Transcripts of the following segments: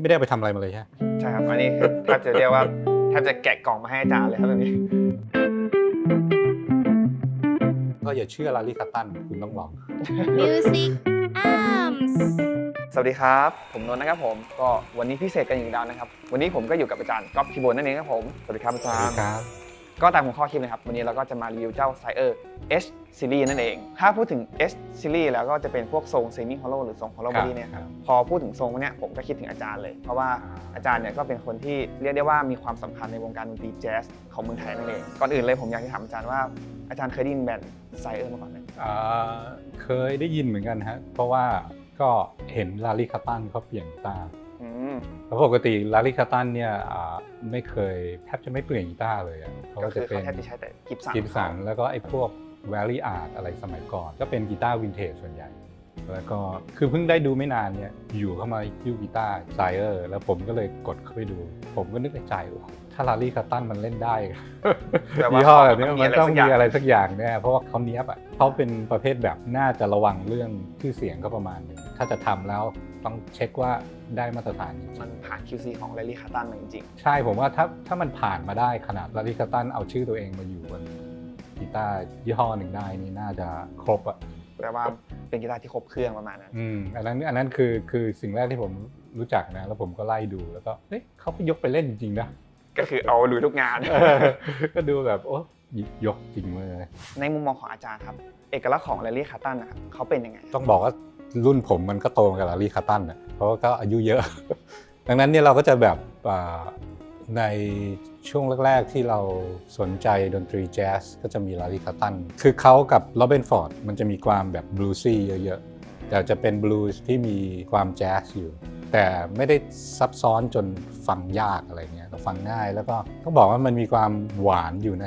นี่ไม่ได้เอาไปทำอะไรมาเลยใช่ไหมใช่ครับอันนี้คือแทบจะเรียกว่าแทบจะแกะกล่องมาให้อาจารย์เลยครับแบบนี้ ก็อย่าเชื่อลารีคาตันคุณต้องลอง Music Arms สวัสดีครับ ผมนนท์นะครับผมก็วันนี้พิเศษกันอีกแล้วนะครับ วันนี้ผมก็อยู่กับอาจารย์ก๊อฟคีโบนนั่นเองครับผมสวัสดีครับอาจารย์ครับก็ตามหัวข้อคลิปนะครับ วันนี้เราก็จะมารีวิวเจ้า s i เออร์ H Series นั่นเอง ถ้าพูดถึง H Series แล้วก็จะเป็นพวกทรง Semi Hollow หรือทรง Hollow Body เนี่ยครับ พอพูดถึงทรงพวกเนี้ยผมก็คิดถึงอาจารย์เลย เพราะว่าอาจารย์เนี่ยก็เป็นคนที่เรียกได้ว่ามีความสำคัญในวงการดนตรีแจ๊สของเมืองไทยนั่นเอง ก่อนอื่นเลยผมอยากจะถามอาจารย์ว่าอาจารย์เคยได้ยินแบรนด์ s i เออร์มาก่อนไหมอ่าเคยได้ยินเหมือนกันฮะ เพราะว่าก็เห็นลารีคาตันเขาเปลี่ยนกีตาร์อืมแล้วปกติลารีคาตันเนี่ยอ่าไม่เคยแทบจะไม่เปลี่ยนกีตาร์เลยอะเขาก็ก็คืจะอเป็เขานแทบจะใช้แต่กิฟสันกิฟสันแล้วก็ไอ้พวก Valley Art อะไรสมัยก่อน ก็เป็นกีตาร์วินเทจส่วนใหญ่ แล้วก็คือเพิ่งได้ดูไม่นานเนี่ยอยู่เข้ามายิ้วกีตาร์ไซเออร์แล้วผมก็เลยกดเข้าไปดู ผมก็นึกในใจโอ้โหถ้าลารีคาตันมันเล่นได้แปลว่ายี่ห้อแบบนี้เขามันต้องมีมีอะอะไรไรสัสักกออย่างย่างแน่เพราะว่าเขาเนี้ยบอะเขาเป็นประเภทแบบน่าจะระวังเรื่องชื่อเสียงก็ประมาณหนึงถ้าจะทำแล้วต้องเช็คว่าได้มาตรฐานจริงๆมันผ่าน QC ของ Rally c a r t o n มาจริงใช่ผมว่าถ้าถ้ามันผ่านมาได้ขนาดลาริคาตันเอาชื่อตัวเองมาอยู่บน กีตาร์ยี่ห้อหนึ่งได้นี่น่าจะครบอะๆแปลว่าเป็นกีตาร์ที่ครบเครื่องประมาณนั้น อืมอันนั้นอันนั้นคือคือสิ่งแรกที่ผมรู้จักนะ แล้วผมก็ไล่ดูแล้วก็เฮ้ยเขาไปยกไปเล่นจริงๆนะก็คือเอาลุยทุกงานเออก็ดูแบบโอ้ยกจริงเลยในมุมมองของอาจารย์ครับ เอกลักษณ์ของ Rally c a r t o n นะครับเขาเป็นยังไง ต้องบอกว่ารุ่นผมมันก็โตมากับลารีคาตันอะเพราะว่าก็อายุเยอะ ดังนั้นเนี่ยเราก็จะแบบอ่า ในช่วงแรก ๆ ที่เราสนใจดนตรีแจ๊สก็จะมีลารีคาตัน คือเขากับโรเบนฟอร์ดมันจะมีความแบบบลูซี่เยอะ ๆ แต่จะเป็นบลูส์ที่มีความแจ๊สอยู่ แต่ไม่ได้ซับซ้อนจนฟังยากอะไรเงี้ยฟังง่ายแล้วก็ต้องบอกว่ามันมีความหวานอยู่ใน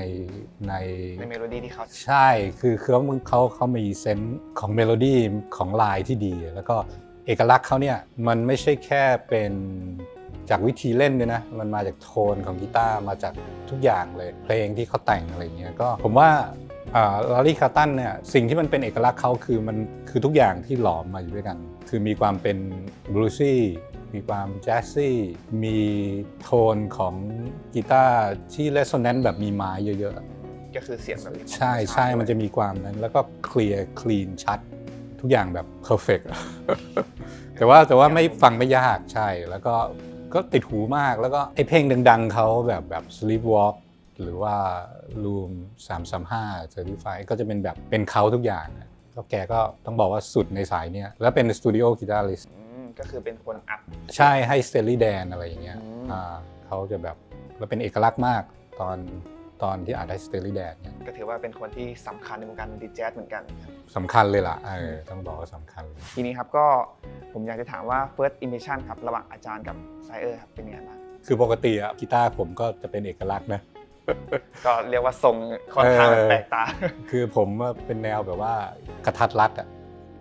ในในเมโลดี้ที่เขาใช่คือเขาเขาเขามีเซนส์ของเมโลดี้ของลายที่ดี แล้วก็เอกลักษณ์เขาเนี่ยมันไม่ใช่แค่เป็น จากวิธีเล่นด้วยนะ มันมาจากโทนของกีตาร์มาจากทุกอย่างเลย เพลงที่เขาแต่งอะไรเงี้ยก็ผมว่าลารีคาตันเนี่ยสิ่งที่มันเป็นเอกลักษณ์เขาคือมันคือทุกอย่างที่หลอมมาอยู่ด้วยกัน คือมีความเป็นบลูซี่มีความแจ๊สซี่มีโทนของกีตาร์ที่เลสโซแนนต์แบบมีไม้เยอะๆก็คือเสียงแบบนี้ใช่ใช่มันจะมีความนั้น แล้วก็เคลียร์คลีนชัด ทุกอย่างแบบเพอร์เฟกแต่ว่าแต่ว่าไม่ฟังไม่ยากใช่แล้วก็ ก็ติดหูมากแล้วก็ไอเพลงดังๆเขาแบบแบบ Sleepwalk หรือว่า Room 335 Certified ก็จะเป็นแบบเป็นเขาทุกอย่างอะก็แกก็ต้องบอกว่าสุดในสายเนี้ยแล้วเป็นสตูดิโอกีตาริสอืมก็คือเป็นคนอัดใช่ให้สเตลลี่แดนอะไรอย่างเงี้ยอืมอ่าเขาจะแบบแล้วเป็นเอกลักษณ์มากตอน ตอนที่อัดให้สเตลลี่แดนเนี่ยก็ถือว่าเป็นคนที่สำคัญในวงการดนตรีแจ๊สเหมือนกันครับสำคัญเลยล่ะเออต้องบอกว่าสำคัญเลยทีนี้ครับก็ผมอยากจะถามว่า first impression ครับระหว่างอาจารย์กับไซเออร์ครับเป็นยังไงบ้างคือปกติอะกีตาร์ผมก็จะเป็นเอกลักษณ์นะ ก็เรียกว่าทรงค่อนข้างเออแปลกตา คือผมเป็นแนวแบบว่ากระทัดรัดอะ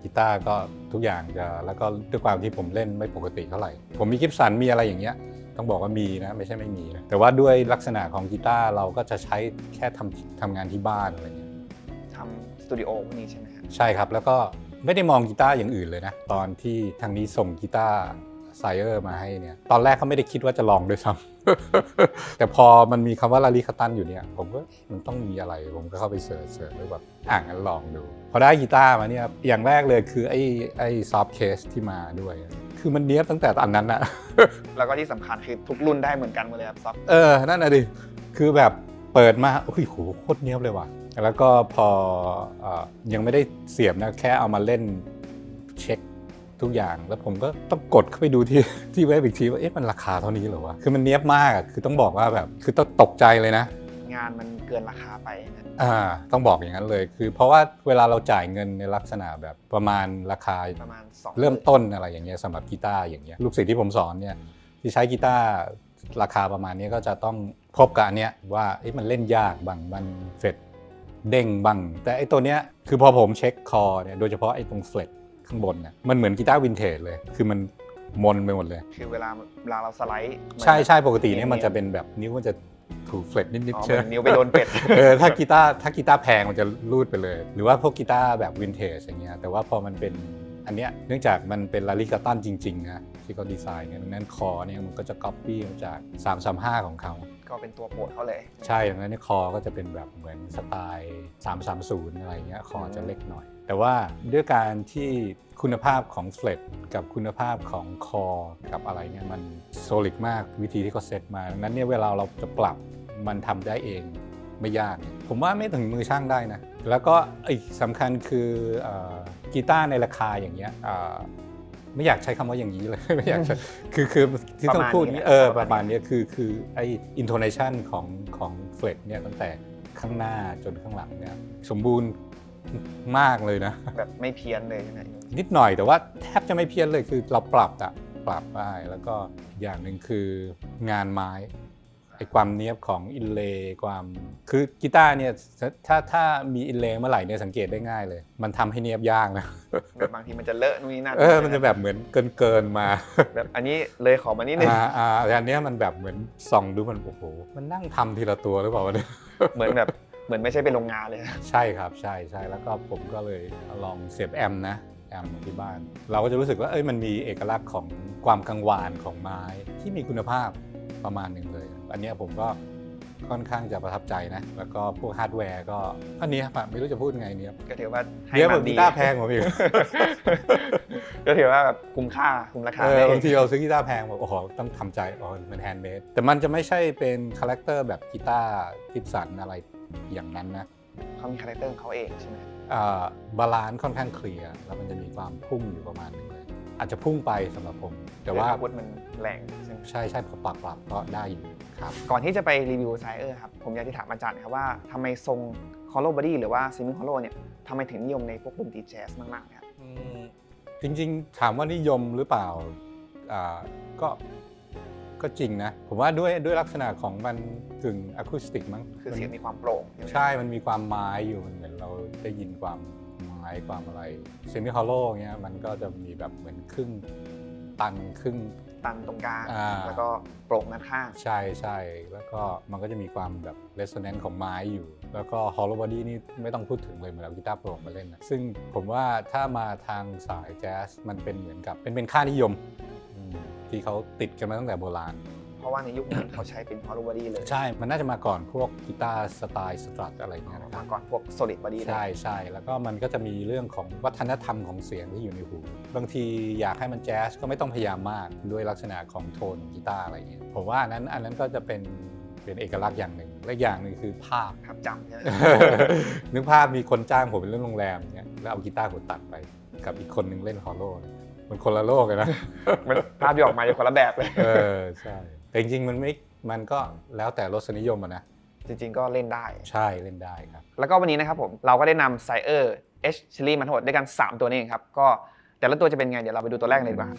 กีตาร์ก็ทุกอย่างจะแล้วก็ด้วยความที่ผมเล่นไม่ปกติเท่าไหร่ ผมมีกิฟสันมีอะไรอย่างเงี้ย ต้องบอกว่ามีนะไม่ใช่ไม่มีนะแต่ว่าด้วยลักษณะของกีตาร์เราก็จะใช้แค่ทำทำงานที่บ้านอะไรเงี้ยทำสตูดิโอพวกนี้ใช่ไหมครับใช่ครับแล้วก็ไม่ได้มองกีตาร์อย่างอื่นเลยนะ ตอนที่ทางนี้ส่งกีตาร์ไซเออร์มาให้เนี่ยตอนแรกเขาไม่ได้คิดว่าจะลองด้วยซ้ำแต่พอมันมีคำว่าลารีคาตันอยู่เนี่ยผมก็มันต้องมีอะไร ผมก็เข้าไปเสิร์ชเสิร์ชแล้วแบบอ่านงั้นลองดู พอได้กีตาร์มาเนี่ยอย่างแรกเลยคือไอ้ไอ้ซอฟต์เคสที่มาด้วย คือมันเนี้ยบตั้งแต่อันนั้นอะแล้วก็ที่สำคัญคือทุกรุ่นได้เหมือนกันหมดเลยครับซอฟเออ นั่นน่ะดิ คือแบบเปิดมาโอ้ยโหโคตรเนี้ยบเลยว่ะ แล้วก็พอเออยังไม่ได้เสียบนะ แค่เอามาเล่นเช็คทุกอย่าง แล้วผมก็ต้องกดเข้าไปดูที่ที่เว็บอีกทีว่า เอ๊ะ มันราคาเท่านี้เหรอวะ คือมันเนี้ยบมากอะคือต้องบอกว่าแบบ คือต้องตกใจเลยนะ งานมันเกินราคาไปนะอ่าต้องบอกอย่างนั้นเลย คือเพราะว่าเวลาเราจ่ายเงินในลักษณะแบบประมาณราคา ประมาณ2เริ่มต้นอะไรอย่างเงี้ยสำหรับกีตาร์อย่างเงี้ยลูกศิษย์ที่ผมสอนเนี่ยที่ใช้กีตาร์ราคาประมาณนี้ก็จะต้องพบกับอันเนี้ยว่าเอ๊ะมันเล่นยากบางมันเฟดเด้งบ้างแต่ไอ้ตัวเนี้ยคือพอผมเช็คคอเนี่ยโดยเฉพาะไอ้ตรงเฟดข้างบนเนี่ยมันเหมือนกีตาร์วินเทจเลย คือมันมนไปหมดเลย คือเวลาเวลาเราสไลด์ใช่ใช่ปกติเนี่ยมันจะเป็นแบบนิ้วมันจะ ถูกเฟดนิดอ๋อๆใช่ไหมเหมือนนิ้วไปโดนเป็ดเออถ้ากีตาร์ถ้ากีตาร์แพงมันจะรูดไปเลย หรือว่าพวกกีตาร์แบบวินเทจอย่างเงี้ยแต่ว่าพอมันเป็นอันเนี้ยเนื่องจากมันเป็นลาลิกาตันจริงๆนะที่เขาดีไซน์เนี่ยดังนั้นคอเนี่ยมันก็จะก๊อปปี้มาจาก 335 ของเขาก็เป็นตัวโปรดเขาเลย ใช่ดังนั้นเนยคอก็จะเป็นแบบเหมือนสไตล์ 330 อะไรเงี้ยคอจะเล็กหน่อย แต่ว่าด้วยการที่คุณภาพของเฟลตกับคุณภาพของคอกับอะไรเนี่ยมันโซลิดมากวิธีที่เขาเซตมาดังนั้นเนี่ยเวลาเราจะปรับมันทำได้เองไม่ยาก ผมว่าไม่ถึงมือช่างได้นะ แล้วก็อีกสำคัญคือเอ่อกีตาร์ในราคาอย่างเงี้ยเอ่อไม่อยากใช้คำว่าอย่างนี้เลย ไม่อยากใช้คือคือที่ต้องพูดอย่างนี้เออประมาณเนี้ยคือคือไออินโทเนชันของของเฟลตเนี่ยตั้งแต่ข้างหน้าจนข้างหลังเนี่ยสมบูรณ์ มากเลยนะ แบบไม่เพี้ยนเลยใช่ไหมนิดหน่อยแต่ว่าแทบจะไม่เพี้ยนเลยคือเราปรับอะปรับได้แล้วก็อีกอย่างหนึ่งคืองานไม้ไอ้ความเนี้ยบของอินเลย์ความคือกีตาร์เนี่ยถ้าถ้ามีอินเลย์เมื่อไหร่เนี่ยสังเกตได้ง่ายเลย มันทำให้เนียบยากนะแบบบางทีมันจะเลอะนู่นนี่นั่นเออมันจะแบบเหมือนเกินเกินๆมาแบบอันนี้เลยขอมานิดนึงอ่าอ่าแต่อันเนี้ยมันแบบเหมือนส่องดูมันโอ้โหมันนั่งทำทีละตัวหรือเปล่าวะเนี่ยเหมือนแบบเห มือนไม่ใช่เป็นโรงงานเลยใช่ครับใช่ใช่แล้วก็ผมก็เลยลองเสียบแอมป์นะแอมป์ที่บ้าน เราก็จะรู้สึกว่าเอ้ยมันมีเอกลักษณ์ของความกังวานของไม้ที่มีคุณภาพประมาณหนึ่งเลย อันเนี้ยผมก็ค่อนข้างจะประทับใจนะ แล้วก็พวกฮาร์ดแวร์ก็อันนี้ครับไม่รู้จะพูดไงเนี้ยก็ถือว่าให้เนี้ยมาแบบดีกีตาร์แพงผมอีกก็ถือว่าแบบคุ้มค่าคุ้มราคาเอได้อบางทีเราซื้อกีตาร์แพงแบบโอ้โหต้องทำใจอ๋อมันแฮนด์เมดแต่มันจะไม่ใช่เป็นคาแรคเตอร์แบบกีตาร์กิฟสันอะไร อย่างนั้นนะเขามีคาแรคเตอร์ของเขาเองใช่ไหมบาลานซ์ค่อนข้างเคลียร์แล้วมันจะมีความพุ่งอยู่ประมาณหนึงเลยอาจจะพุ่งไปสำหรับผม แต่ว่าอาวุธมันแรงใช่ไหมใช่ใช่พอปรับปรับก็ได้อยู่ครับก่อนที่จะไปรีวิวไซเออร์ครับผมอยากจะถามอาจารย์ครับว่าทำไมทรงคอลโลบอดี้หรือว่าซิมิ c คอลโลเนี่ยทำไมถึงนิยมในพวกดนตรีแจ๊สมากๆครับจริงๆ ถามว่านิยมหรือเปล่าอ่าก็ ก็จริงนะ ผมว่าด้วยด้วยลักษณะของมันกึ่งอะคูสติกมั้งคือเสียงมีความโปร่งใช่ไหมใช่ มันมีความไม้อยู่มันเหมือนเราได้ยินความไม้ความอะไรเซมิฮอลโลเงี้ยมันก็จะมีแบบเหมือนครึ่งตันครึ่งตันตรงกลางอ่าแล้วก็โปร่งด้านข้าง ใช่ใช่แล้วก็มันก็จะมีความแบบ resonance ของไม้อยู่ แล้วก็ hollow body นี่ไม่ต้องพูดถึงเลยเหมือนเอากีตาร์โปร่งมาเล่นนะซึ่งผมว่าถ้ามาทางสายแจ๊สมันเป็นเหมือนกับเป็นเป็นค่านิยมอืม ที่เขาติดกันมาตั้งแต่โบราณ เพราะว่าในยุคนี้เขาใช้เป็นคอลโลบอดี้เลยใช่ มันน่าจะมาก่อนพวกกีตาร์สไตล์สตรัทอะไรเงี้ยนะคมารับก่อนพวกโซลิดบอดี้เลยใช่ใช่แล้วก็มันก็จะมีเรื่องของวัฒนธรรมของเสียงที่อยู่ในหู บางทีอยากให้มันแจ๊สก็ไม่ต้องพยายามมากด้วยลักษณะของโทนกีตาร์อะไรเงี้ยผมว่าอันนั้นอันนั้นก็จะเป็นเป็นเอกลักษณ์อย่างหนึ่งและอีกอย่างหนึ่งคือภาพครับจำใช่ไหมนึกภาพมีคนจ้างผมเป็นเรื่องโรงแรมเงี้ยแล้วเอากีตาร์ผมตัดไป กับอีกคนนึงเล่นฮอลโลเนี่ย มันคนละโลกเลยนะ มันภาพที่ออกมาจะคนละแบบเลย เออใช่แต่จริงๆมันไม่มันก็แล้วแต่รสนิยมอะนะจริงๆก็เล่นได้ ใช่เล่นได้ครับ แล้วก็วันนี้นะครับผมเราก็ได้นำไซเออร์ H ชิลี่มาทั้งหมดด้วยกัน 3 ตัวนี้เองครับ ก็แต่ละตัวจะเป็นไงเดี๋ยวเราไปดูตัวแรกเลยดีกว่า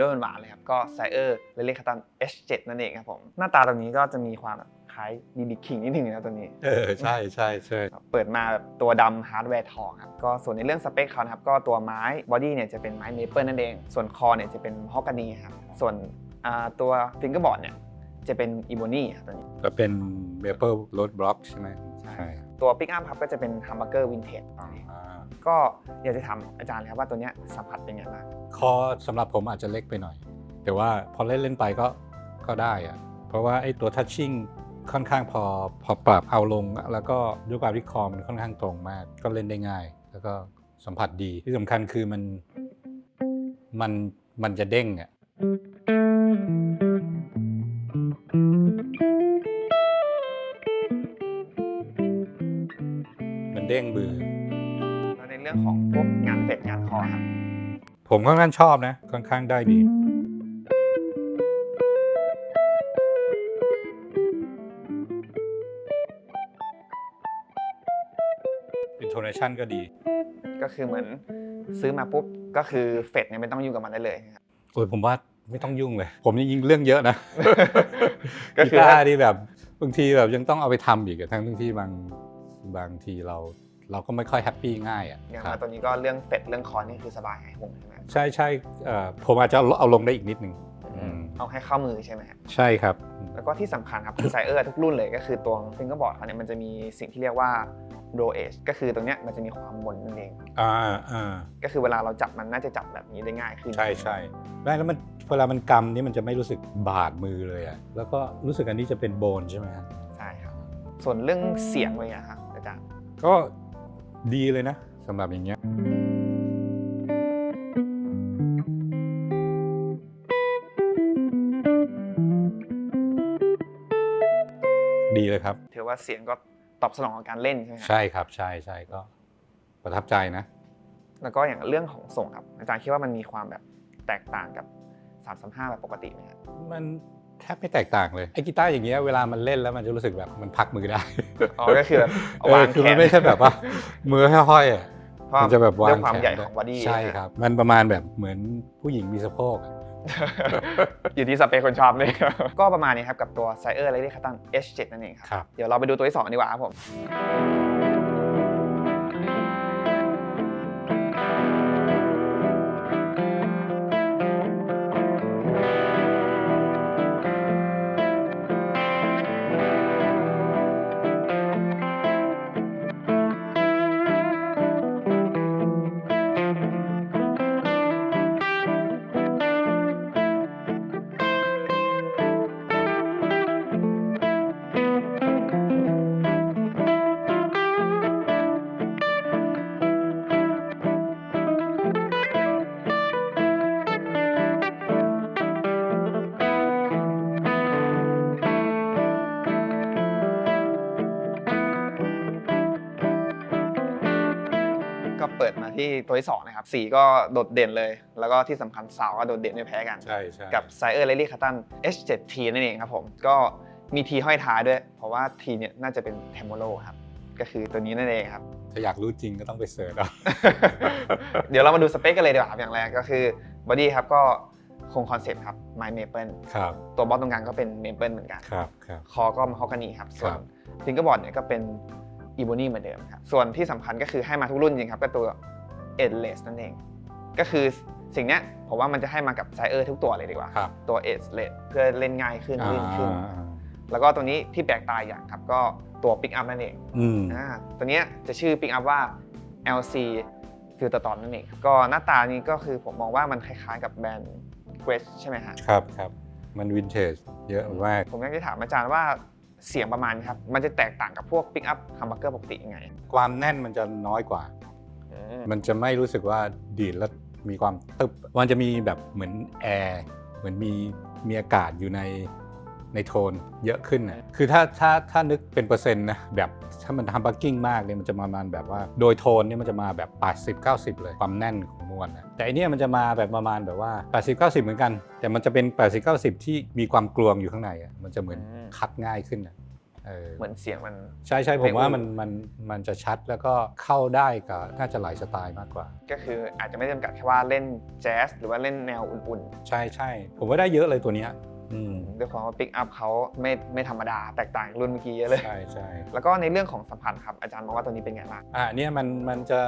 ดมาด้วยหวานๆเลยครับ ก็ไซเออร์เลเลคาตัน H7 นั่นเองครับผม หน้าตาตัวนี้ก็จะมีความแบบคล้าย BB King นิดนึงนะตัวนี้ เออใช่ใช่ใช่เปิดมาแบบตัวดำฮาร์ดแวร์ทองครับ ก็ส่วนในเรื่องสเปคเขานะครับ ก็ตัวไม้บอดี้เนี่ยจะเป็นไม้เมเปิลนั่นเอง ส่วนคอเนี่ยจะเป็นฮอกกานีครับ ส่วนอ่าตัวฟิงเกอร์บอร์ดเนี่ยจะเป็นอีโบนี่ครับตัวนี้ก็เป็น Maple Road Block ใช่ไหมตัวปิกอัพครับก็จะเป็นฮัมเบอร์เกอร์วินเทจอ่า ก็อยากจะถามอาจารย์ครับว่าตัวเนี้ยสัมผัสเป็นไงบ้างคอสำหรับผมอาจจะเล็กไปหน่อย แต่ว่าพอเล่นเล่นไปก็ก็ได้อะเพราะว่าไอ้ตัวทัชชิ่งค่อนข้างพอพอปรับเอาลง แล้วก็ด้วยความที่คอมันค่อนข้างตรงมาก ก็เล่นได้ง่าย แล้วก็สัมผัสดีที่สำคัญคือมันมันมันจะเด้งอะมันเด้งบือ รื่องของพวกงานเฟดงานคอครับ ผมค่อนข้างชอบนะ ค่อนข้างได้ดี intonation ก็ดี ก็คือเหมือนซื้อมาปุ๊บก็คือเฟดเนี่ยไม่ต้องยุ่งกับมันได้เลยครับโอ้ยผมว่าไม่ต้องยุ่งเลย ผมนี่ยิงเรื่องเยอะนะก็คือกีตาร์ที่แบบบางทีแบบยังต้องเอาไปทำอีกอะทั้งที่บางบางทีเรา เราก็ไม่ค่อยแฮปปี้ง่ายอะอย่างครัมาบตัวนี้ก็เรื่องเฟดเรื่องคอนี่คือสบายหายห่วงใช่ไหมใช่ใช่เอ่อผมอาจจะเอาลงได้อีกนิดนึงอืมเอาให้เข้ามือใช่ไหมครับใช่ครับ แล้วก็ที่สำคัญครับคือไซเออร์ทุกรุ่นเลยก็คือตัวฟิงเกอร์บอร์ดเขาเนี่ยมันจะมีสิ่งที่เรียกว่า roll edge ก็คือตรงเนี้ยมันจะมีความมนนั่นเองอ่าอ่าก็คือเวลาเราจับมันน่าจะจับแบบนี้ได้ง่ายขึ้นใช่ใช่ได้แล้วมันเวลามันกำนี่มันจะไม่รู้สึกบาดมือเลยอะแล้วก็รู้สึกอันนี้จะเป็นโบนใช่ไหมครับใช่ครับส่วนเรื่องเสียงเลยอะครับอาจารย์ก็ ดีเลยนะสำหรับอย่างเงี้ยดีเลยครับ ถือว่าเสียงก็ตอบสนองกับการเล่นใช่ไหมครับใช่ครับใช่ใช่ก็ประทับใจนะ แล้วก็อย่างเรื่องของส่งครับอาจารย์คิดว่ามันมีความแบบแตกต่างกับ335แบบปกติไหมครับมัน แทบไม่แตกต่างเลยไอ้กีตาร์อย่างเงี้ยเวลามันเล่นแล้วมันจะรู้สึกแบบมันพักมือได้อ๋อก็คือแบบเออวางคือแขมันนไม่ใช่แบบว่ามือห้อยๆอะ เพราะมันจะแบบวางด้วยความแขนใหญ่ได้ของบอดี้ใช่ครับ มันประมาณแบบเหมือนผู้หญิงมีสะโพกอะอยู่ที่สเปคคนชอบเลยก็ประมาณนี้ครับกับตัว s i เออร์ Lady Cutton H7 นั่นเองครับ ครับ เดี๋ยวเราไปดูตัวที่2ดีกว่าครับผม ปิดมาที่ตัวที่2นะครับสีก็โดดเด่นเลย แล้วก็ที่สำคัญสาวก็โดดเด่นไม่แพ้กัน ใช่ใช่กับ s i เออร์ Lady Cutton H7T นั่นเองครับผม ก็มีทีห้อยท้ายด้วย เพราะว่าทีเนี่ยน่าจะเป็น Tremolo ครับ ก็คือตัวนี้นั่นเองครับ ถ้าอยากรู้จริงก็ต้องไปเสิร์ชเอา เดี๋ยวเรามาดูสเปคกันเลยดีกว่าครับอย่างแรกก็คือบอดี้ครับก็คงคอนเซ็ปต์ครับ My Maple ครับตัวบอสตรงกลางก็เป็น Maple เหมือนกัน ครับครับ คอก็มาฮอกกานีครับส่วนครับ ฟิงเกอร์บอร์ดเนี่ยก็เป็นอีโบนีเหมือนเดิมครับส่วนที่สำคัญก็คือให้มาทุกรุ่นจริงครับก็ตัว e d l e s นั่นเอง ก็คือสิ่งเนี้ยผมว่ามันจะให้มากับไซเออร์ทุกตัวเลยดีกว่าครับตัว e d l e s เพื่อเล่นง่ายขึ้นลื่นขึ้นอ่าแล้วก็ตัวนี้ที่แปลกตาอย่างครับก็ตัวปิกอัพนั่นเองอืมอ่าตัวเนี้ยจะชื่อปิกอัพว่า LC Filter t o n นั่นเองครับก็หน้าตานี้ก็คือผมมองว่ามันคล้ายๆกับแบรนด์ Quest ใช่ไหมฮะครับครับมันวินเทจเยอะมาก ผมอยากจะถามอาจารย์ว่าเสียงประมาณนี้ครับ มันจะแตกต่างกับพวกปิกอัพฮัมเบอร์เกอร์ปกติยังไง ความแน่นมันจะน้อยกว่า มันจะไม่รู้สึกว่าดีดแล้วมีความตึบมันจะมีแบบเหมือนแอร์เหมือนมีมีอากาศอยู่ในในโทนเยอะขึ้นนะคือถ้าถ้าถ้านึกเป็นเปอร์เซ็นต์นะแบบถ้ามันทำบักกิ้งมากเนี่ยมันจะประมาณแบบว่า โดยโทนเนี่ยมันจะมาแบบ 80 90 เลยความแน่นของมวลนะแต่อันเนี้ยมันจะมาแบบประมาณแบบว่า 80 90 เหมือนกัน แต่มันจะเป็น 80 90 ที่มีความกลวงอยู่ข้างในอะมันจะเหมือนอืมคัดง่ายขึ้นนะ เออเหมือนเสียงมัน ใช่ใช่ผไม่มว่าอุ่นมันมันมันจะชัดแล้วก็เข้าได้กับน่าจะหลายสไตล์มากกว่า ก็คืออาจจะไม่จำกัดแค่ว่าเล่นแจ๊สหรือว่าเล่นแนวอุ่นใช่ใช่ผมว่าได้เยอะเลยตัวเนี้ยอืมๆด้วยความว่าปิกอัพเขาไม่ไม่ธรรมดาแตกต่างจากรุ่นเมื่อกี้เยอะเลยใช่ใช่แล้วก็ในเรื่องของสัมพันธ์ครับอาจารย์มองว่าตัวนี้เป็นไงบ้างอะเนี่ยมันมันจะ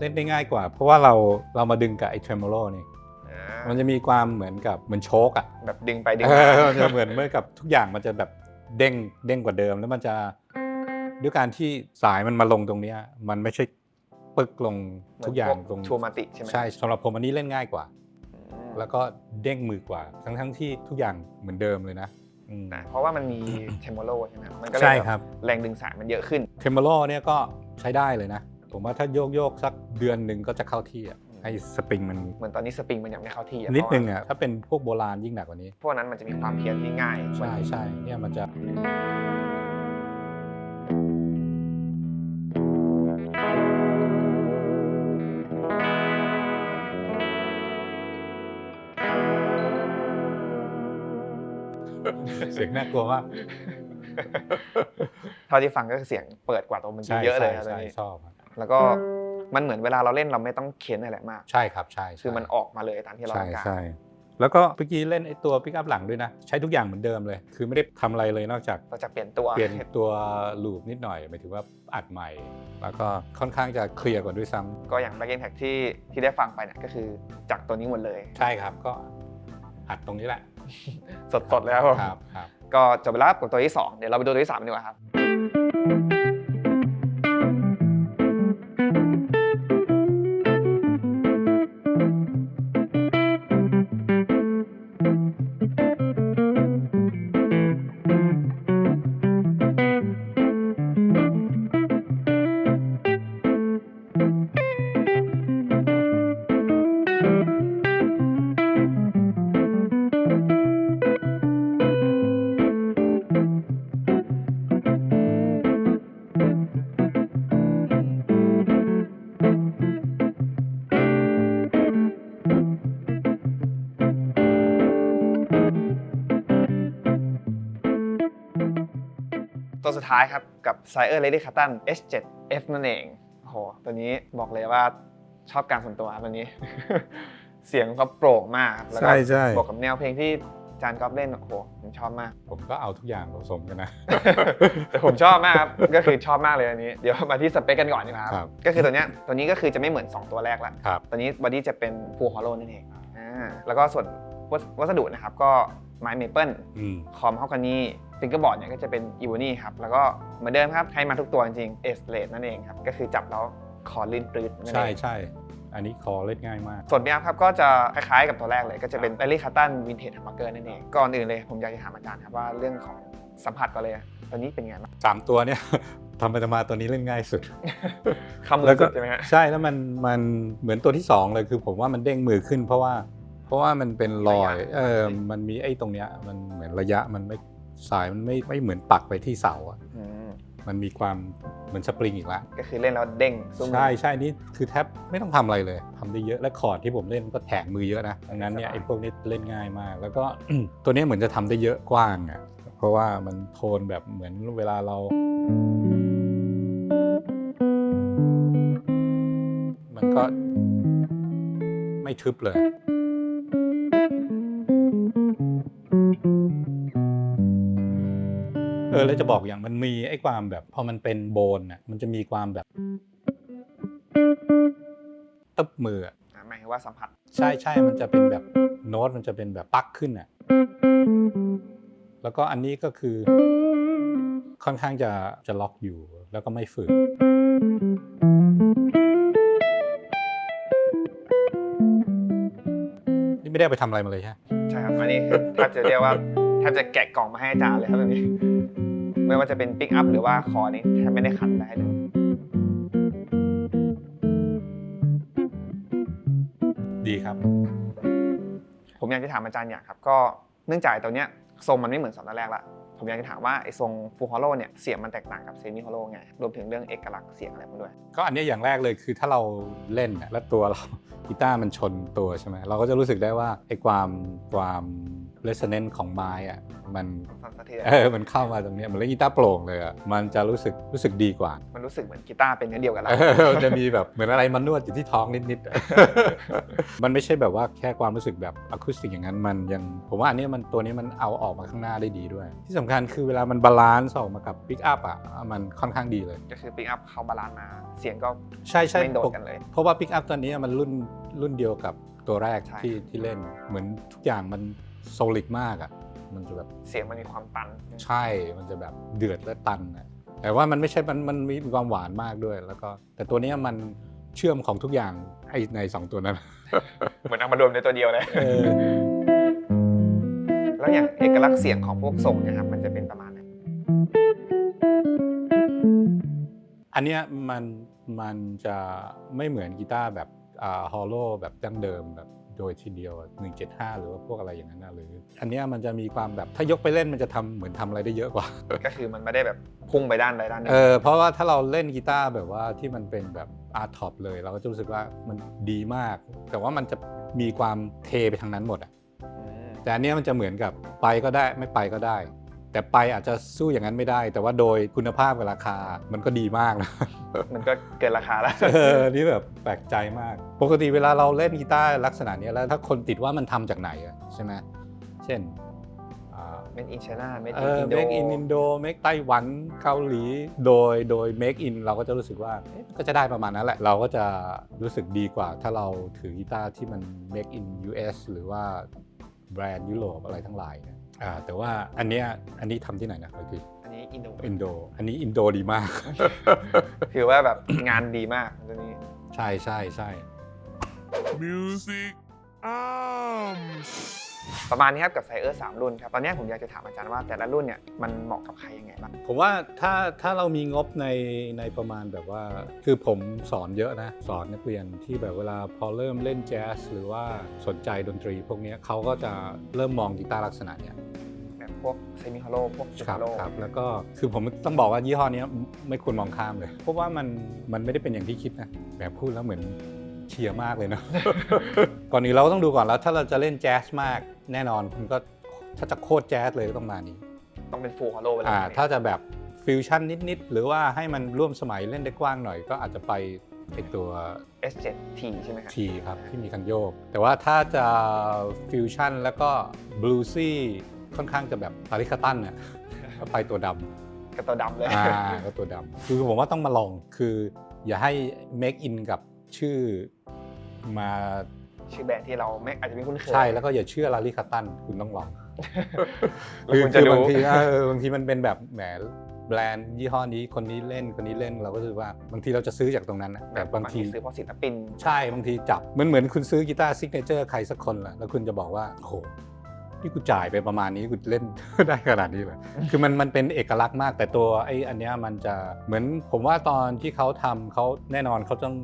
เล่นได้ง่ายกว่า เพราะว่าเราเรามาดึงกับไอ้เทรมโมโลนี่อ่ามันจะมีความเหมือนกับเหมือนโชกอะแบบดึงไปดึงเอมาอมันจะเหมือนเมื่อกับทุกอย่างมันจะแบบ เด้งเด้งกว่าเดิมแล้วมันจะด้วยการที่สายมันมาลงตรงเนี้ยมันไม่ใช่ปึกลงทุกอย่างลงทูมาติใช่ไหมใช่สำหรับผมอันนี้เล่นง่ายกว่าอืมแล้วก็เด้งมือกว่า ทั้งทั้งที่ทุกอย่างเหมือนเดิมเลยนะอืมนะเพราะว่ามันมีเทมโมโลใช่ไหมมันก็เลยใช่แบบครับแรงดึงสายมันเยอะขึ้นเทมโ o โลเนี่ยก็ใช้ได้เลยนะ ผมว่าถ้าโยกโยกๆสักเดือนหนึ่งก็จะเข้าที่อะ อ้สปริงมันเหมือนตอนนี้สปริงมันยังไม่เข้าที่อะนิดนึงอะถ้าเป็นพวกโบราณยิ่งหนักกว่านี้ พวกนั้นมันจะมีความเพี้ยนที่ง่ายใช่ใช่เนี่ยมันจะเสียงน่ากลัวมากเท่าที่ฟังก็เสียงเปิดกว่าตัวมันเยอะเลยครัชอบ แล้วก็ มันเหมือนเวลาเราเล่นเราไม่ต้องเค้นอะไรมาก ใช่ครับใช่ใช่คือมันออกมาเลยตามที่เราใช่ต้องการ ใช่แล้วก็เมื่อกี้เล่นไอ้ตัวปิกอัพหลังด้วยนะ ใช้ทุกอย่างเหมือนเดิมเลย คือไม่ได้ทำอะไรเลยนอกจากเราจะเปลี่ยนตัว เปลี่ยนตัวลูปนิดหน่อยหมายถึงว่าอัดใหม่ แล้วก็ค่อนข้างจะเคลียร์กว่าด้วยซ้ำก็อย่าง back end tag ที่ที่ได้ฟังไปเนี่ยก็คือจากตัวนี้หมดเลย ใช่ครับก็อัดตรงนี้แหละสดๆเลยครับผม ครับครับ ก็จบไปแล้วกับตัวที่ 2 เดี๋ยวเราไปดูตัวที่ 3 ดีกว่าครับ ท้ายครับ กับ s i r e Lady Cutton H7F นั่นเองโอ้โหตัวนี้บอกเลยว่าชอบการส่วนตัวครับตัวนี้ เสียงก็โปร่งมากครับแล้วก็ใช่ใช่ บวกกับแนวเพลงที่จานก๊อฟเล่นโอ้โหผมชอบมาก ผมก็เอาทุกอย่างผสมกันนะ แต่ผมชอบมากครับ ก็คือชอบมากเลยอันนี้ เดี๋ยวมาที่สเปคกันก่อนดีกว่าคครัรับบ ก็คือตัวเนี้ยตัวนี้ก็คือจะไม่เหมือน 2 ตัวแรกละครับ ตัวนี้บอดี้จะเป็นฟูลฮอลโลนั่นเองอ่าแล้วก็ส่วนวัสวัสดุนะครับก็ไม้เมเปิลอืม คอมฮอกกานี ฟิงเกอร์บอร์ดเนี่ยก็จะเป็นอีวานี่ครับ แล้วก็เหมือนเดิมครับให้มาทุกตัวจริงๆเอสเลดนั่นเองครับ ก็คือจับแล้วคอลื่นปลื้ดนั่นใช่เองใช่อันนี้คอเล่นง่ายมาก ส่วนบีอัพครับก็จะคล้ายๆกับตัวแรกเลย ก็จะเป็น e อ l ี y คัตตันวินเทจฮัมเบอร์เกอร์นั่นเองก่อนอื่นเลยผมอยากจะถามอาจารย์ครับว่าเรื่องของสัมผัสก่อนเลยอะตัวนี้เป็นไงบ้างสามตัวเนี่ย ทำไปทำมาตัวนี้เล่นง่ายสุด คำมืแล้อวก็ สุดใช่ไหมฮะ ใช่แล้วมันมันเหมือนตัวที่สองเลยคือผมว่ามันเด้งมือขึ้นเพราะว่า เพราะว่ามันเป็นรอยระยะ เออมันมีไอ้ตรงเนี้ยมันเหมือนระยะมันไม่ สายมันไม่ไม่เหมือนปักไปที่เสาอะอืมมันมีความเหมือนสปริงอีกแล้วก็คือเล่นแล้วเด้งสู้มือใช่ใช่นี่คือแทบไม่ต้องทำอะไรเลยทำได้เยอะและคอร์ดที่ผมเล่นก็แถงมือเยอะนะดังนั้นเนี่ยสบาย ไอ้พวกนี้เล่นง่ายมาก แล้วก็ ตัวนี้เหมือนจะทำได้เยอะกว้างอะเพราะว่ามันโทนแบบเหมือนเวลาเรา มันก็ไม่ทึบเลย ออแล้วจะบอกอย่างมันมีไอ้ความแบบพอมันเป็นโบนน่ะมันจะมีความแบบตึบมืออะอ่าหมายถึงว่าสัมผัส ใช่ใช่มันจะเป็นแบบโน้ตมันจะเป็นแบบปักขึ้นอะแล้วก็อันนี้ก็คือค่อนข้างจะจะล็อกอยู่แล้วก็ไม่ฝืนนี่ไม่ได้เอาไปทำอะไรมาเลยใช่ไหมใช่ครับอันนี้คือแทบจะเรียกว่าแทบจะแกะกล่องมาให้อาจารย์เลยครับแบบนี้ ไม่ว่าจะเป็นปิกอัพหรือว่าคอนี้แทบไม่ได้ขันได้เลยดีครับ ผมอยากจะถามอาจารย์อย่างครับ ก็เนื่องจากตัวเนี้ยทรงมันไม่เหมือนสองตัวแรกละ ผมอยากจะถามว่าไอ้ทรงฟูลฮอลโลเนี่ยเสียงมันแตกต่างกับเซมิฮอลโลไง รวมถึงเรื่องเอกลักษณ์เสียงอะไรพวกด้วย ก็อันเนี้ยอย่างแรกเลยคือถ้าเราเล่นน่ะแล้วตัวเรากีตาร์มันชนตัวใช่ไหมเราก็จะรู้สึกได้ว่าไอ้ความความเรสเ n น n ของไม้อะมันสั่นสะเทือนเออมันเข้ามาตรงเนี้ยเหมือนเล่นกีตาร์โปร่งเลยอะมันจะรู้สึกรู้สึกดีกว่า มันรู้สึกเหมือนกีตาร์เป็นเนื้อเดียวกันแล้ว เออมันจะมีแบบเหมือนอะไรมันนวดอยู่ที่ท้องนิดๆมันไม่ใช่แบบว่าแค่ความรู้สึกแบบอะคูสติกอย่างนั้นมันยัง ผมว่าอันเนี้ยมันตัวนี้มันเอาออกมาข้างหน้าได้ดีด้วย ที่สำคัญคือเวลามันบาลานซ์ออกมากับปิกอัพอะมันค่อนข้างดีเลย ก็คือปิกอัพเขาบาลานซ์มาเสียงก็ใช่ใช่ไม่โดนกันเลย เพราะว่าปิกอัพตัวนี้มันรุ่นรุ่นเดียวกับตัวแรกใช่ที่ที่เล่นเหมือนทุกอย่างมันโซลิดมากอะมันจะแบบเสียงมันมีความตัน ใช่มันจะแบบเดือดและตันอะแต่ว่ามันไม่ใช่มันมันมีความหวานมากด้วย แล้วก็แต่ตัวเนี้ยมันเชื่อมของทุกอย่างให้ในสองตัวนั้น เหมือนเอามารวมในตัวเดียวเลย เออแล้วอย่างเอกลักษณ์เสียงของพวกทรงเนะครับมันจะเป็นประมาณไหนอันเนี้ยมันมันจะไม่เหมือนกีตาร์แบบอ่าฮอลโลแบบดั้งเดิมแบบโดยทีเดียว 175 หรือว่าพวกอะไรอย่างนั้นนะหรืออันเนี้ยมันจะมีความแบบถ้ายกไปเล่นมันจะทำเหมือนทำอะไรได้เยอะกว่า ก็คือมันไม่ได้แบบพุ่งไปด้านใดด้านหนึ่งเออเพราะว่าถ้าเราเล่นกีตาร์แบบว่าที่มันเป็นแบบอาร์ตท็อปเลย เราก็จะรู้สึกว่ามันดีมาก แต่ว่ามันจะมีความเทไปทางนั้นหมดอะม แต่อันเนี้ยมันจะเหมือนกับไปก็ได้ไม่ไปก็ได้ แต่ไปอาจจะสู้อย่างนั้นไม่ได้ แต่ว่าโดยคุณภาพกับราคามันก็ดีมากนะมันก็เกินราคาแล้วเออนี่แบบแปลกใจมาก ปกติเวลาเราเล่นกีตาร์ลักษณะเนี้ยแล้วถ้าคนติดว่ามันทำจากไหนอะใช่ไหมเช่นอ่า Made in China Made เอ in อ Indo make in Indo make ไต้หวันเกาหลีโดยโดย make in เราก็จะรู้สึกว่าเอ๊ะก็จะได้ประมาณนั้นแหละ เราก็จะรู้สึกดีกว่าถ้าเราถือกีตาร์ที่มัน make in US หรือว่า แบรนด์ยุโรปอะไรทั้งหลายเนี่ยอ่าแต่ว่าอันเนี้ยอันนี้ทำที่ไหนนะคืออันนี้อินโดอินโด อันนี้อินโดดีมากคือว่าแบบงานดีมากตัวนี้ ใช่ใช่ใช่ Music Arms ประมาณนี้ครับกับไซเออร์สามรุ่นครับตอนนี้ผมอยากจะถามอาจารย์ว่าแต่ละรุ่นเนี่ยมันเหมาะกับใครยังไงบ้างผมว่าถ้าถ้าเรามีงบในในประมาณแบบว่า คือผมสอนเยอะนะ สอนนักเรียนที่แบบเวลาพอเริ่มเล่นแจ๊สหรือว่าสนใจดนตรี พวกเนี้ยเขาก็จะเริ่มมองกีตาร์ลักษณะเนี้ยแบบพวกเซมิฮอลโลพวกจูครัฮาโลครับแล้วก็คือผมต้องบอกว่ายี่ห้อเนี้ยไม่ควรมองข้ามเลย เพราะว่ามันมันไม่ได้เป็นอย่างที่คิดนะแบบพูดแล้วเหมือน เชียร์มากเลยเนาะ ก่อนอื่นเราก็ต้องดูก่อนแล้ว ถ้าเราจะเล่นแจ๊สมากแน่นอนมันก็ถ้าจะโคตรแจ๊สเลยก็ต้องมานี้ต้องเป็นฟูลฮอลโลไปเลยอ่าถ้าจะแบบฟิวชั่นนิด ๆ หรือว่าให้มันร่วมสมัยเล่นได้กว้างหน่อย ก็อาจจะไปไอตัว S7T ใช่ไหมครับ T ครับที่มีคันโยก แต่ว่าถ้าจะฟิวชั่นแล้วก็บลูซี่ค่อนข้างจะแบบตาริคาตันเนี่ยก็ไปตัวดกับตัวดำเลยำอ่าก็ตัวดำคือผมว่าต้องมาลองคืออย่าให้ make in กับ ชื่อมาชื่อแบรนด์ที่เราไม่อาจจะไม่คุ้นเคย ใช่แล้วก็อย่าเชื่อลาริคาตันคุณต้องลองแล้วคุณจะดูบางทีเออบางทีมันเป็นแบบแหมแบรนด์ยี่ห้อนี้คนนี้เล่นคนนี้เล่นเราก็รู้สึกว่าบางทีเราจะซื้อจากตรงนั้นนะแต่บางทีซื้อเพราะศิลปิน ใช่บางทีจับเหมือนเหมือนคุณซื้อกีตาร์ซิกเนเจอร์ใครสักคนละแล้วคุณจะบอกว่าโอ้โหนี่กูจ่ายไปประมาณนี้กูเล่นได้ขนาดนี้เลยคือมันมันเป็นเอกลักษณ์มากแต่ตัวไอ้อันเนี้ยมันจะเหมือนผมว่าตอนที่เขาทำเขาแน่นอนเขาต้อง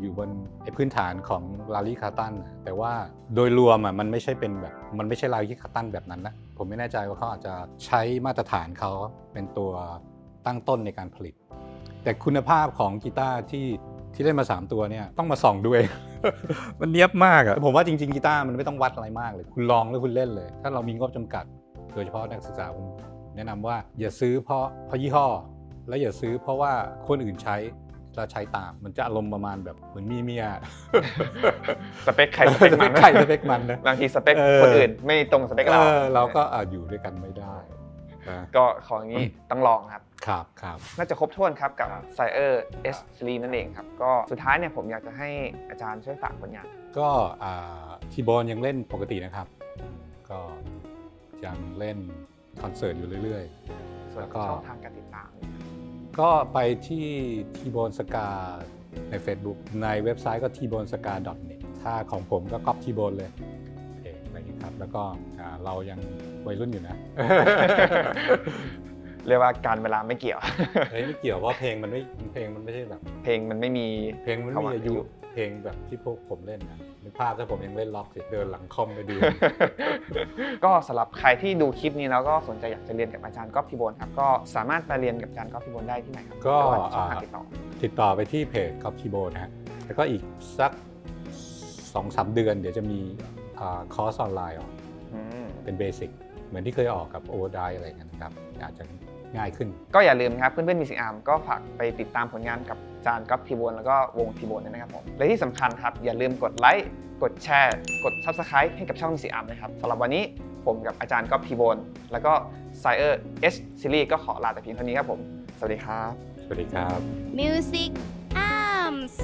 อยู่บนพื้นฐานของลารีคาตันแต่ว่าโดยรวมอะมันไม่ใช่เป็นแบบมันไม่ใช่ลารีคาตันแบบนั้นนะผมไม่แน่ใจว่าเขาอาจจะใช้มาตรฐานเขาเป็นตัวตั้งต้นในการผลิต แต่คุณภาพของกีตาร์ที่ที่เล่นมา 3 ตัวเนี่ยต้องมาส่องด้วย มันเนียบมากอะผมว่าจริงๆกีตาร์มันไม่ต้องวัดอะไรมากเลย คุณลองแล้วคุณเล่นเลย ถ้าเรามีงบจำกัด โดยเฉพาะนักศึกษาผมแนะนำว่าอย่าซื้อเพราะเพราะยี่ห้อ และอย่าซื้อเพราะว่าคนอื่นใช้ แล้วใช้ตาม มันจะอารมณ์ประมาณแบบเหมือนมีเมียสเปคใครสเปคมันใครสเปคมันนะบางทีสเปคเออคนอื่นไม่ตรงสเปคเราเออเราก็อะอยู่ด้วยกันไม่ได้นะก็ของนี้ต้องลองครับ ครับครับน่าจะครบถ้วนครับกับ s i r e S Series นั่นเองครับ ก็สุดท้ายเนี่ยผมอยากจะให้อาจารย์ช่วยฝากผลงาน ก็ทีโบนยังเล่นปกตินะครับ ก็ยังเล่นคอนเสิร์ตอยู่เรื่อยส่วนแล้วก็ช่องทางการติดตามๆ ก็ไปที่ทีโบนสกาใน Facebook ในเว็บไซต์ก็ t b o n s k a n e t ถ้าของผมก็ก๊อปทีโบนเลยเพจอะไรอย่างนี้ครับ แล้วก็อ่าเรายังวัยรุ่นอยู่นะ เรียกว่าการเวลาไม่เกี่ยว เฮ้ยไม่เกี่ยวเพราะเพลงมันไม่เพลงมันไม่ใช่แบบ เพลงมันไม่มี เพลงมันไม่คำว่ามีอายุอายุ เพลงแบบที่พวกผมเล่นนะนึกภาพถ้าผมยังเล่นล็อกสิเดินหลังคอมไปดู ก็สำหรับใครที่ดูคลิปนี้แล้วก็สนใจอยากจะเรียนกับอาจารย์ก๊อฟพิบูลครับก็สามารถไปเรียนกับอาจารย์ก๊อฟพิบูลได้ที่ไหนครับก็หรือว่าช่องทางติดต่อติดต่อไปที่เพจกับทีโบนะฮะแล้วก็อีกสักสองสามเดือน เดี๋ยวจะมีอาคอร์สออนไลน์ออกอืมเป็นเบสิกเหมือนที่เคยออกกับโอเวอร์ไดอะไรกันนะครับอาจจะ ง่ายขึ้น ก็อย่าลืมนะครับเพื่อนๆมีสิงอาร์มก็ฝากไปติดตามผลงานกับอาจารย์ก๊อฟพิบูลแล้วก็วงพิบูลด้วยนะครับผมและที่สำคัญครับอย่าลืมกดไลค์กดแชร์กด Subscribe ให้กับช่องมีสิงอาร์มนะครับสำหรับวันนี้ผมกับอาจารย์ก๊อฟพิบูลแล้วก็ s i r e S Series ก็ขอลาแต่เพียงเท่านี้ครับผมสวัสดีครับ สวัสดีครับ Music Arms